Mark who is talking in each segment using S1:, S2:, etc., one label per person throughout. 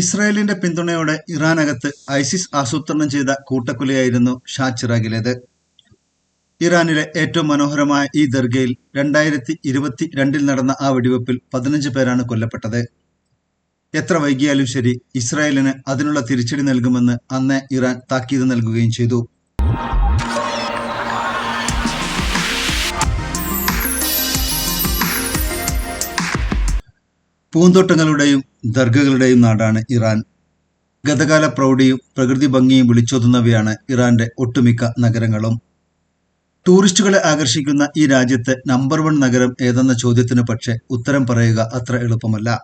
S1: ഇസ്രായേലിന്റെ പിന്തുണയോടെ ഇറാനകത്ത് ഐസിസ് ആസൂത്രണം ചെയ്ത കൂട്ടക്കൊലയായിരുന്നു ഷാ ചിറാഗിലേത്. ഇറാനിലെ ഏറ്റവും മനോഹരമായ ഈ ദർഗയിൽ രണ്ടായിരത്തി ഇരുപത്തി രണ്ടിൽ നടന്ന ആ വെടിവെപ്പിൽ പതിനഞ്ച് പേരാണ് കൊല്ലപ്പെട്ടത്. എത്ര വൈകിയാലും ശരി ഇസ്രായേലിന് അതിനുള്ള തിരിച്ചടി നൽകുമെന്ന് അന്ന് ഇറാൻ താക്കീത് നൽകുകയും ചെയ്തു. പൂന്തോട്ടങ്ങളുടെയും ദർഗകളുടെയും നാടാണ് ഇറാൻ. ഗതകാല പ്രൗഢിയും പ്രകൃതി ഭംഗിയും വിളിച്ചോതുന്നവയാണ് ഇറാന്റെ ഒട്ടുമിക്ക നഗരങ്ങളും. ടൂറിസ്റ്റുകളെ ആകർഷിക്കുന്ന ഈ രാജ്യത്തെ നമ്പർ വൺ നഗരം ഏതെന്ന ചോദ്യത്തിന് പക്ഷേ ഉത്തരം പറയുക അത്ര എളുപ്പമല്ല.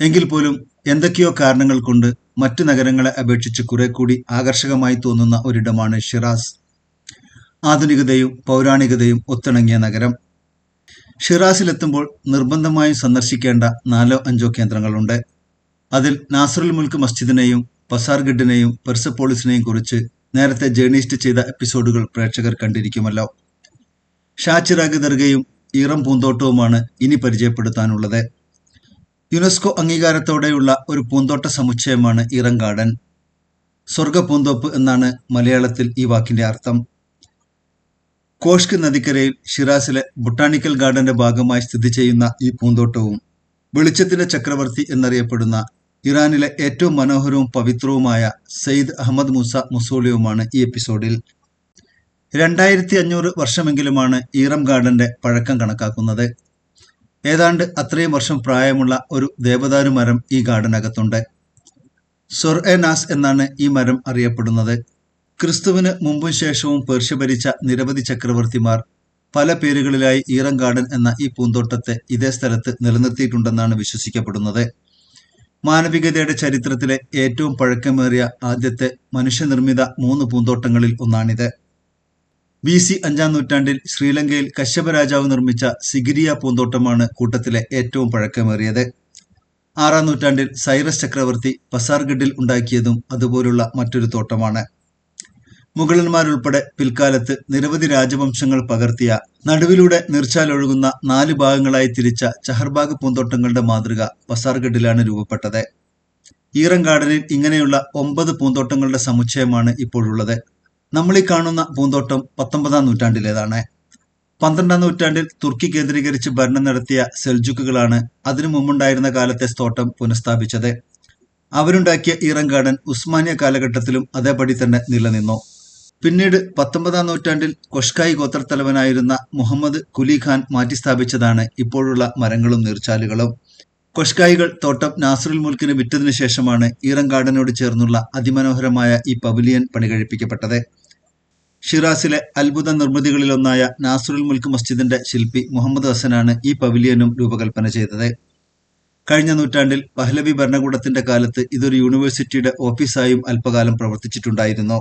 S1: എങ്കിൽ പോലും എന്തൊക്കെയോ കാരണങ്ങൾ കൊണ്ട് മറ്റു നഗരങ്ങളെ അപേക്ഷിച്ച് കുറെ കൂടി ആകർഷകമായി തോന്നുന്ന ഒരിടമാണ് ഷിറാസ്. ആധുനികതയും പൗരാണികതയും ഒത്തിണങ്ങിയ നഗരം. ഷിറാസിലെത്തുമ്പോൾ നിർബന്ധമായും സന്ദർശിക്കേണ്ട നാലോ അഞ്ചോ കേന്ദ്രങ്ങളുണ്ട്. അതിൽ നാസറുൽ മുൽക്ക് മസ്ജിദിനെയും പസാർഗഡിനെയും പെർസപ്പോളിസിനെയും കുറിച്ച് നേരത്തെ ജേണിസ്റ്റ് ചെയ്ത എപ്പിസോഡുകൾ പ്രേക്ഷകർ കണ്ടിരിക്കുമല്ലോ. ഷാച്ചിറാഗ് ദർഗയും ഈറം പൂന്തോട്ടവുമാണ് ഇനി പരിചയപ്പെടുത്താനുള്ളത്. യുനെസ്കോ അംഗീകാരത്തോടെയുള്ള ഒരു പൂന്തോട്ട സമുച്ചയമാണ് ഈറം ഗാർഡൻ. സ്വർഗ പൂന്തോപ്പ് എന്നാണ് മലയാളത്തിൽ ഈ വാക്കിന്റെ അർത്ഥം. കോഷ്ക് നദിക്കരയിൽ ഷിറാസിലെ ബൊട്ടാണിക്കൽ ഗാർഡന്റെ ഭാഗമായി സ്ഥിതി ചെയ്യുന്ന ഈ പൂന്തോട്ടവും വെളിച്ചത്തിന്റെ ചക്രവർത്തി എന്നറിയപ്പെടുന്ന ഇറാനിലെ ഏറ്റവും മനോഹരവും പവിത്രവുമായ സയ്യിദ് അഹമ്മദ് മൂസ മുസോളിയുമാണ് ഈ എപ്പിസോഡിൽ. രണ്ടായിരത്തി അഞ്ഞൂറ് വർഷമെങ്കിലുമാണ് ഈറം ഗാർഡന്റെ പഴക്കം കണക്കാക്കുന്നത്. ഏതാണ്ട് അത്രയും വർഷം പ്രായമുള്ള ഒരു ദേവദാരു മരം ഈ ഗാർഡനകത്തുണ്ട്. സൊർ എ നാസ് എന്നാണ് ഈ മരം അറിയപ്പെടുന്നത്. ക്രിസ്തുവിന് മുമ്പും ശേഷവും പേർഷ്യ ഭരിച്ച നിരവധി ചക്രവർത്തിമാർ പല പേരുകളിലായി ഈറം ഗാർഡൻ എന്ന ഈ പൂന്തോട്ടത്തെ ഇതേ സ്ഥലത്ത് നിലനിർത്തിയിട്ടുണ്ടെന്നാണ് വിശ്വസിക്കപ്പെടുന്നത്. മാനവികതയുടെ ചരിത്രത്തിലെ ഏറ്റവും പഴക്കമേറിയ ആദ്യത്തെ മനുഷ്യനിർമ്മിത മൂന്ന് പൂന്തോട്ടങ്ങളിൽ ഒന്നാണിത്. ബി സി അഞ്ചാം നൂറ്റാണ്ടിൽ ശ്രീലങ്കയിൽ കശ്യപ രാജാവ് നിർമ്മിച്ച സിഗിരിയ പൂന്തോട്ടമാണ് കൂട്ടത്തിലെ ഏറ്റവും പഴക്കമേറിയത്. ആറാം നൂറ്റാണ്ടിൽ സൈറസ് ചക്രവർത്തി പസാർഗഡിൽ ഉണ്ടാക്കിയതും അതുപോലുള്ള മറ്റൊരു തോട്ടമാണ്. മുഗളന്മാരുൾപ്പെടെ പിൽക്കാലത്ത് നിരവധി രാജവംശങ്ങൾ പകർത്തിയ നടുവിലൂടെ നീർച്ചാലൊഴുകുന്ന നാല് ഭാഗങ്ങളായി തിരിച്ച ചഹർബാഗ് പൂന്തോട്ടങ്ങളുടെ മാതൃക പസാർഗഡിലാണ് രൂപപ്പെട്ടത്. ഈറങ്കാടനിൽ ഇങ്ങനെയുള്ള ഒമ്പത് പൂന്തോട്ടങ്ങളുടെ സമുച്ചയമാണ് ഇപ്പോഴുള്ളത് നമ്മൾ ഈ കാണുന്ന പൂന്തോട്ടം പത്തൊമ്പതാം നൂറ്റാണ്ടിലേതാണ്. പന്ത്രണ്ടാം നൂറ്റാണ്ടിൽ തുർക്കി കേന്ദ്രീകരിച്ച് ഭരണം നടത്തിയ സെൽജുക്കുകളാണ് അതിനു മുമ്പുണ്ടായിരുന്ന കാലത്തെ തോട്ടം പുനഃസ്ഥാപിച്ചത്. അവരുണ്ടാക്കിയ ഈറങ്കാടൻ ഉസ്മാനിയ കാലഘട്ടത്തിലും അതേപടി തന്നെ നിലനിന്നു. പിന്നീട് പത്തൊമ്പതാം നൂറ്റാണ്ടിൽ കൊഷ്കായി ഗോത്രത്തലവനായിരുന്ന മുഹമ്മദ് കുലി ഖാൻ മാറ്റിസ്ഥാപിച്ചതാണ് ഇപ്പോഴുള്ള മരങ്ങളും നീർച്ചാലുകളും. കൊഷ്കായികൾ തോട്ടം നാസറുൽ മുൽക്കിന് വിറ്റതിനു ശേഷമാണ് ഈറൻ ഗാർഡനോട് ചേർന്നുള്ള അതിമനോഹരമായ ഈ പവിലിയൻ പണികഴിപ്പിക്കപ്പെട്ടത് ഷിറാസിലെ അത്ഭുത നിർമ്മിതികളിലൊന്നായ നാസറുൽ മുൽക്ക് മസ്ജിദിന്റെ ശില്പി മുഹമ്മദ് ഹസനാണ് ഈ പവിലിയനും രൂപകൽപ്പന ചെയ്തത്. കഴിഞ്ഞ നൂറ്റാണ്ടിൽ പഹ്ലവി ഭരണകൂടത്തിന്റെ കാലത്ത് ഇതൊരു യൂണിവേഴ്സിറ്റിയുടെ ഓഫീസായും അല്പകാലം പ്രവർത്തിച്ചിട്ടുണ്ടായിരുന്നു.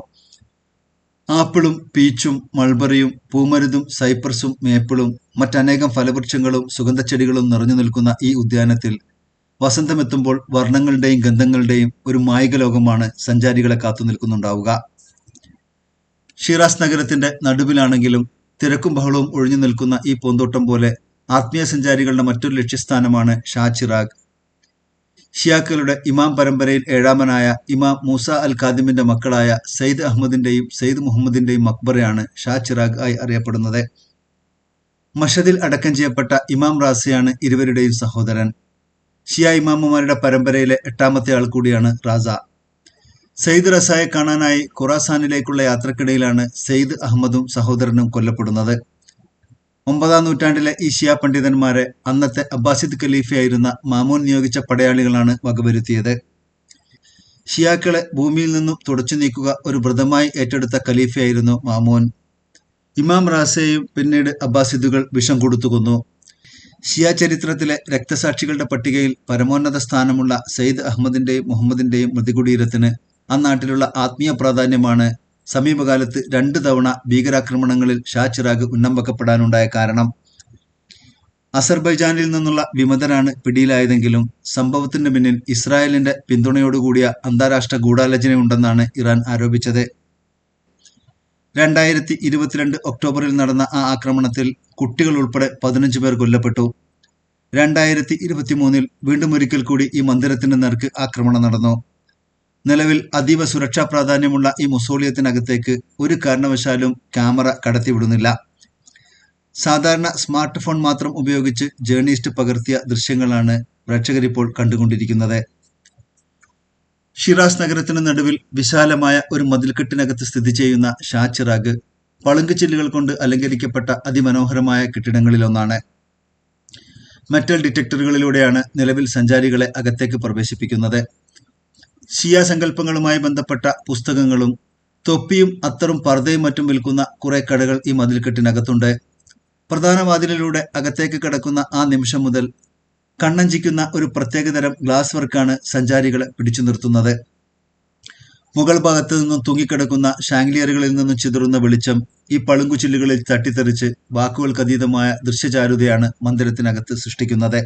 S1: ആപ്പിളും പീച്ചും മൾബറിയും പൂമരുതും സൈപ്രസും മേപ്പിളും മറ്റനേകം ഫലവൃക്ഷങ്ങളും സുഗന്ധച്ചെടികളും നിറഞ്ഞു നിൽക്കുന്ന ഈ ഉദ്യാനത്തിൽ വസന്തമെത്തുമ്പോൾ വർണങ്ങളുടെയും ഗന്ധങ്ങളുടെയും ഒരു മായിക ലോകമാണ് സഞ്ചാരികളെ കാത്തു നിൽക്കുന്നുണ്ടാവുക. ഷിറാസ് നഗരത്തിന്റെ നടുവിലാണെങ്കിലും തിരക്കും ബഹളവും ഒഴിഞ്ഞു നിൽക്കുന്ന ഈ പൂന്തോട്ടം പോലെ ആത്മീയ സഞ്ചാരികളുടെ മറ്റൊരു ലക്ഷ്യസ്ഥാനമാണ് ഷാ ചിറാഗ്. ഷിയാക്കളുടെ ഇമാം പരമ്പരയിൽ ഏഴാമനായ ഇമാം മൂസ അൽ ഖാദിമിന്റെ മക്കളായ സയ്യിദ് അഹമ്മദിന്റെയും സയ്യിദ് മുഹമ്മദിന്റെയും മക്ബറയാണ് ഷാ ചിറാഗ് ആയി അറിയപ്പെടുന്നത്. മഷദിൽ അടക്കം ചെയ്യപ്പെട്ട ഇമാം റാസയാണ് ഇരുവരുടെയും സഹോദരൻ. ഷിയ ഇമാമുമാരുടെ പരമ്പരയിലെ എട്ടാമത്തെ ആൾ കൂടിയാണ് റാസ. സെയ്ദ് റസായെ കാണാനായി ഖുറാസാനിലേക്കുള്ള യാത്രക്കിടയിലാണ് സെയ്ദ് അഹമ്മദും സഹോദരനും കൊല്ലപ്പെടുന്നത്. ഒമ്പതാം നൂറ്റാണ്ടിലെ ഈ ഷിയ പണ്ഡിതന്മാരെ അന്നത്തെ അബ്ബാസിദ് ഖലീഫയായിരുന്ന മാമൂൻ നിയോഗിച്ച പടയാളികളാണ് വകവരുത്തിയത്. ഷിയാക്കളെ ഭൂമിയിൽ നിന്നും തുടച്ചു നീക്കുക ഒരു വ്രതമായി ഏറ്റെടുത്ത ഖലീഫയായിരുന്നു മാമൂൻ. ഇമാം റാസയെയും പിന്നീട് അബ്ബാസിദുകൾ വിഷം കൊടുത്തുകൊന്നു ഷിയ ചരിത്രത്തിലെ രക്തസാക്ഷികളുടെ പട്ടികയിൽ പരമോന്നത സ്ഥാനമുള്ള സയ്യിദ് അഹമ്മദിന്റെയും മുഹമ്മദിന്റെയും മൃതികുടീരത്തിന് അന്നാട്ടിലുള്ള ആത്മീയ പ്രാധാന്യമാണ് സമീപകാലത്ത് രണ്ട് തവണ ഭീകരാക്രമണങ്ങളിൽ ഷാ ചിറാഗ് ഉന്നം വെക്കപ്പെടാനുണ്ടായ കാരണം. അസർബൈജാനിൽ നിന്നുള്ള വിമതരാണ് പിടിയിലായതെങ്കിലും സംഭവത്തിന്റെ പിന്നിൽ ഇസ്രായേലിന്റെ പിന്തുണയോടുകൂടിയ അന്താരാഷ്ട്ര ഗൂഢാലോചനയുണ്ടെന്നാണ് ഇറാൻ ആരോപിച്ചത്. രണ്ടായിരത്തി ഇരുപത്തിരണ്ട് ഒക്ടോബറിൽ നടന്ന ആ ആക്രമണത്തിൽ കുട്ടികൾ ഉൾപ്പെടെ പതിനഞ്ച് പേർ കൊല്ലപ്പെട്ടു. രണ്ടായിരത്തി ഇരുപത്തിമൂന്നിൽ വീണ്ടും ഒരിക്കൽ കൂടി ഈ മന്ദിരത്തിന്റെ നേർക്ക് ആക്രമണം നടന്നു. നിലവിൽ അതീവ സുരക്ഷാ പ്രാധാന്യമുള്ള ഈ മുസോളിയത്തിനകത്തേക്ക് ഒരു കാരണവശാലും ക്യാമറ കടത്തിവിടുന്നില്ല. സാധാരണ സ്മാർട്ട് ഫോൺ മാത്രം ഉപയോഗിച്ച് ജേർണിസ്റ്റ് പകർത്തിയ ദൃശ്യങ്ങളാണ് പ്രേക്ഷകരിപ്പോൾ കണ്ടുകൊണ്ടിരിക്കുന്നത്. ഷിറാസ് നഗരത്തിന് നടുവിൽ വിശാലമായ ഒരു മതിൽക്കെട്ടിനകത്ത് സ്ഥിതി ചെയ്യുന്ന ഷാ ചിറാഗ് പളുങ്കുചില്ലുകൾ കൊണ്ട് അലങ്കരിക്കപ്പെട്ട അതിമനോഹരമായ കെട്ടിടങ്ങളിലൊന്നാണ്. മെറ്റൽ ഡിറ്റക്ടറുകളിലൂടെയാണ് നിലവിൽ സഞ്ചാരികളെ അകത്തേക്ക് പ്രവേശിപ്പിക്കുന്നത്. ഷിയ സങ്കല്പങ്ങളുമായി ബന്ധപ്പെട്ട പുസ്തകങ്ങളും തൊപ്പിയും അത്തറും പർദ്ദയും മറ്റും വിൽക്കുന്ന കുറെ കടകൾ ഈ മതിൽക്കെട്ടിനകത്തുണ്ട്. പ്രധാന വാതിലിലൂടെ അകത്തേക്ക് കടക്കുന്ന ആ നിമിഷം മുതൽ കണ്ണഞ്ചിക്കുന്ന ഒരു പ്രത്യേകതരം ഗ്ലാസ് വർക്കാണ് സഞ്ചാരികളെ പിടിച്ചു നിർത്തുന്നത്. മുകൾ ഭാഗത്തു നിന്നും തൂങ്ങിക്കിടക്കുന്ന ഷാങ്ലിയറുകളിൽ നിന്നും ചിതറുന്ന വെളിച്ചം ഈ പളുങ്കുചില്ലുകളിൽ തട്ടിത്തെറിച്ച് വാക്കുകൾക്കതീതമായ ദൃശ്യചാരുതയാണ് മന്ദിരത്തിനകത്ത് സൃഷ്ടിക്കുന്നത്.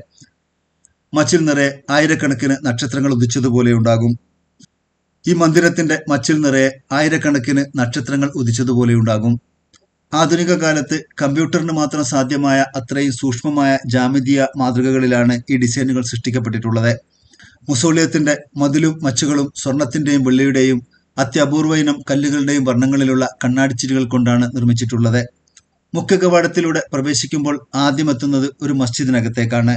S1: മച്ചിൽ നിറയെ ആയിരക്കണക്കിന് നക്ഷത്രങ്ങൾ ഉദിച്ചതുപോലെ ഉണ്ടാകും. ഈ മന്ദിരത്തിന്റെ മച്ചിൽ നിറയെ ആയിരക്കണക്കിന് നക്ഷത്രങ്ങൾ ഉദിച്ചതുപോലെ ഉണ്ടാകും. ആധുനിക കാലത്ത് കമ്പ്യൂട്ടറിന് മാത്രം സാധ്യമായ അത്രയും സൂക്ഷ്മമായ ജാമിതീയ മാതൃകകളിലാണ് ഈ ഡിസൈനുകൾ സൃഷ്ടിക്കപ്പെട്ടിട്ടുള്ളത്. മുസോളിയത്തിന്റെ മതിലും മച്ചുകളും സ്വർണത്തിന്റെയും വെള്ളിയുടെയും അത്യപൂർവ ഇനം കല്ലുകളുടെയും വർണങ്ങളിലുള്ള കണ്ണാടിച്ചിലുകൾ കൊണ്ടാണ് നിർമ്മിച്ചിട്ടുള്ളത്. മുഖ്യ കവാടത്തിലൂടെ പ്രവേശിക്കുമ്പോൾ ആദ്യമെത്തുന്നത് ഒരു മസ്ജിദിനകത്തേക്കാണ്.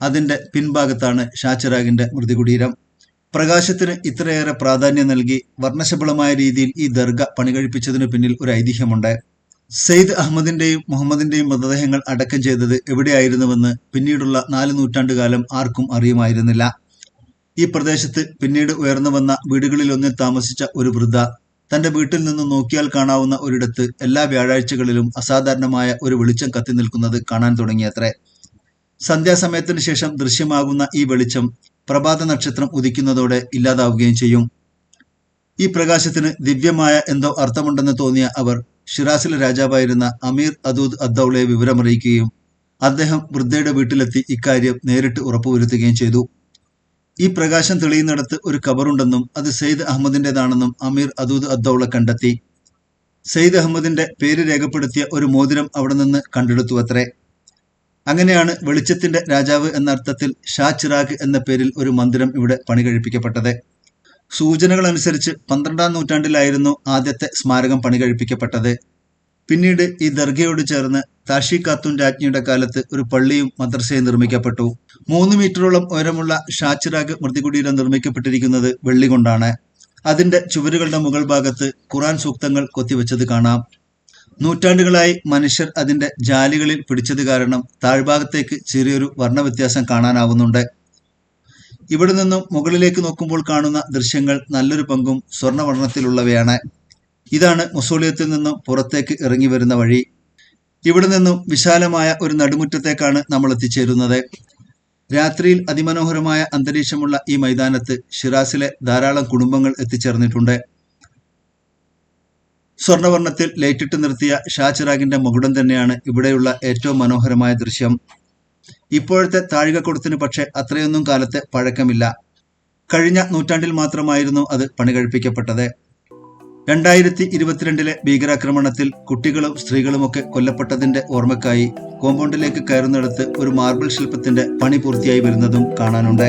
S1: അതിന്റെ പിൻഭാഗത്താണ് ഷാച്ചിറാഗിന്റെ മൃതികുടീരം പ്രകാശത്തിന് ഇത്രയേറെ പ്രാധാന്യം നൽകി വർണശബളമായ രീതിയിൽ ഈ ദർഗ പണികഴിപ്പിച്ചതിനു പിന്നിൽ ഒരു ഐതിഹ്യമുണ്ട്. സെയ്ദ് അഹമ്മദിന്റെയും മുഹമ്മദിന്റെയും മൃതദേഹങ്ങൾ അടക്കം ചെയ്തത് എവിടെയായിരുന്നുവെന്ന് പിന്നീടുള്ള നാല് നൂറ്റാണ്ടുകാലം ആർക്കും അറിയുമായിരുന്നില്ല. ഈ പ്രദേശത്ത് പിന്നീട് ഉയർന്നു വന്ന വീടുകളിലൊന്നിൽ താമസിച്ച ഒരു വൃദ്ധ തന്റെ വീട്ടിൽ നിന്ന് നോക്കിയാൽ കാണാവുന്ന ഒരിടത്ത് എല്ലാ വ്യാഴാഴ്ചകളിലും അസാധാരണമായ ഒരു വെളിച്ചം കത്തി നിൽക്കുന്നത് കാണാൻ തുടങ്ങിയത്രേ. സന്ധ്യാസമയത്തിന് ശേഷം ദൃശ്യമാകുന്ന ഈ വെളിച്ചം പ്രഭാത നക്ഷത്രം ഉദിക്കുന്നതോടെ ഇല്ലാതാവുകയും ചെയ്യും. ഈ പ്രകാശത്തിന് ദിവ്യമായ എന്തോ അർത്ഥമുണ്ടെന്ന് തോന്നിയ അവർ ഷിറാസിലെ രാജാവായിരുന്ന അമീർ അദൂദ് അദ്ദൌളയെ വിവരമറിയിക്കുകയും അദ്ദേഹം വൃദ്ധയുടെ വീട്ടിലെത്തി ഇക്കാര്യം നേരിട്ട് ഉറപ്പുവരുത്തുകയും ചെയ്തു. ഈ പ്രകാശം തെളിയുന്നിടത്ത് ഒരു കബറുണ്ടെന്നും അത് സെയ്ദ് അഹമ്മദിന്റേതാണെന്നും അമീർ അദൂദ് അദ്ദൌള കണ്ടെത്തി. സെയ്ദ് അഹമ്മദിന്റെ പേര് രേഖപ്പെടുത്തിയ ഒരു മോതിരം അവിടെ നിന്ന് കണ്ടെടുത്തു അത്രേ അങ്ങനെയാണ് വെളിച്ചത്തിന്റെ രാജാവ് എന്ന അർത്ഥത്തിൽ ഷാ ചിറാഗ് എന്ന പേരിൽ ഒരു മന്ദിരം ഇവിടെ പണി കഴിപ്പിക്കപ്പെട്ടത് സൂചനകൾ അനുസരിച്ച് പന്ത്രണ്ടാം നൂറ്റാണ്ടിലായിരുന്നു ആദ്യത്തെ സ്മാരകം പണി കഴിപ്പിക്കപ്പെട്ടത് പിന്നീട് ഈ ദർഗയോട് ചേർന്ന് താഷി ഖാത്തൂൻ രാജ്ഞിയുടെ കാലത്ത് ഒരു പള്ളിയും മദ്രസയും നിർമ്മിക്കപ്പെട്ടു. മൂന്ന് മീറ്ററോളം ഉയരമുള്ള ഷാച്ചിറാഗ് മൃതികുടീരം നിർമ്മിക്കപ്പെട്ടിരിക്കുന്നത് വെള്ളി കൊണ്ടാണ്. അതിന്റെ ചുവരുകളുടെ മുകൾ ഭാഗത്ത് ഖുറാൻ സൂക്തങ്ങൾ കൊത്തിവെച്ചത് കാണാം. നൂറ്റാണ്ടുകളായി മനുഷ്യർ അതിന്റെ ജാലികളിൽ പിടിച്ചത് കാരണം താഴ്ഭാഗത്തേക്ക് ചെറിയൊരു വർണവ്യത്യാസം കാണാനാവുന്നുണ്ട്. ഇവിടെ നിന്നും മുകളിലേക്ക് നോക്കുമ്പോൾ കാണുന്ന ദൃശ്യങ്ങൾ നല്ലൊരു പങ്കും സ്വർണവർണത്തിലുള്ളവയാണ് ഇതാണ് മുസോളിയത്തിൽ നിന്നും പുറത്തേക്ക് ഇറങ്ങി വരുന്ന വഴി. ഇവിടെ നിന്നും വിശാലമായ ഒരു നടുമുറ്റത്തേക്കാണ് നമ്മൾ എത്തിച്ചേരുന്നത്. രാത്രിയിൽ അതിമനോഹരമായ അന്തരീക്ഷമുള്ള ഈ മൈതാനത്ത് ഷിറാസിലെ ധാരാളം കുടുംബങ്ങൾ എത്തിച്ചേർന്നിട്ടുണ്ട്. സ്വർണവർണത്തിൽ ലൈറ്റിട്ട് നിർത്തിയ ഷാചിറാഗിന്റെ മുകുടം തന്നെയാണ് ഇവിടെയുള്ള ഏറ്റവും മനോഹരമായ ദൃശ്യം. ഇപ്പോഴത്തെ താഴികക്കുടത്തിന് പക്ഷേ അത്രയൊന്നും കാലത്തെ പഴക്കമില്ല. കഴിഞ്ഞ നൂറ്റാണ്ടിൽ മാത്രമായിരുന്നു അത് പണികഴിപ്പിക്കപ്പെട്ടത് രണ്ടായിരത്തി ഇരുപത്തിരണ്ടിലെ ഭീകരാക്രമണത്തിൽ കുട്ടികളും സ്ത്രീകളുമൊക്കെ കൊല്ലപ്പെട്ടതിന്റെ ഓർമ്മക്കായി കോമ്പൗണ്ടിലേക്ക് കയറുന്നിടത്ത് ഒരു മാർബിൾ ശില്പത്തിന്റെ പണി പൂർത്തിയായി വരുന്നതും കാണാനുണ്ട്.